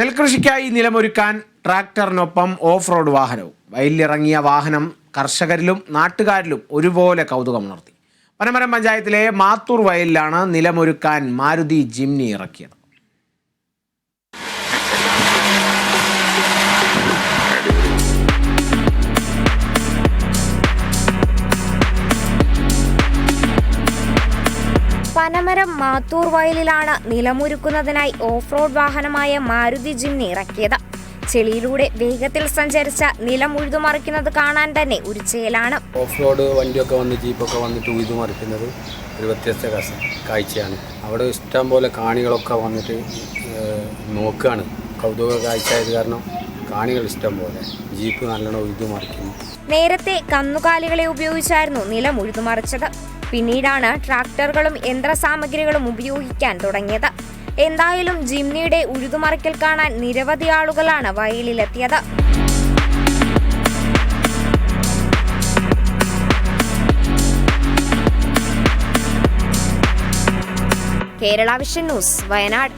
നെൽകൃഷിക്കായി നിലമൊരുക്കാൻ ട്രാക്ടറിനൊപ്പം off road വാഹനവും. വയലിലിറങ്ങിയ വാഹനം കർഷകരിലും നാട്ടുകാരിലും ഒരുപോലെ കൗതുകമുണർത്തി പനമരം പഞ്ചായത്തിലെ മാത്തൂർ വയലിലാണ് നിലമൊരുക്കാൻ മാരുതി ജിംനി ഇറക്കിയത്. പനമരം മാത്തൂർ വയലിലാണ് നിലമൊരുക്കുന്നതിനായി ഓഫ് റോഡ് വാഹനമായ മാരുതി ജിംനി ഇറക്കിയത്. ചെളിയിലൂടെ വേഗത്തിൽ സഞ്ചരിച്ച നിലം ഉഴുതുമറിക്കുന്നത് കാണാൻ തന്നെ ഒരു ചേലാണ്. ഓഫ് റോഡ് വണ്ടിയൊക്കെ വന്ന് ജീപ്പൊക്കെ വന്നിട്ട് ഉഴുതുമറിക്കുന്നത് ഒരു വ്യത്യസ്ത കാഴ്ചയാണ്. അവിടെ ഇഷ്ടം പോലെ കാണികളൊക്കെ വന്നിട്ട് നോക്കുകയാണ് കൗതുക കാഴ്ച ആയത് കാരണം കാണികൾ ഇഷ്ടം പോലെ. ജീപ്പ് നല്ലോണം ഉഴുതുമറിക്കുന്നു. നേരത്തെ കന്നുകാലികളെ ഉപയോഗിച്ചായിരുന്നു നിലം ഉഴുതുമറിച്ചത്. പിന്നീടാണ് ട്രാക്ടറുകളും യന്ത്രസാമഗ്രികളും ഉപയോഗിക്കാൻ തുടങ്ങിയത്. എന്തായാലും ജിംനിയുടെ ഉഴുതുമറിക്കൽ കാണാൻ നിരവധി ആളുകളാണ് വയലിലെത്തിയത്. Kerala vision news Wayanad.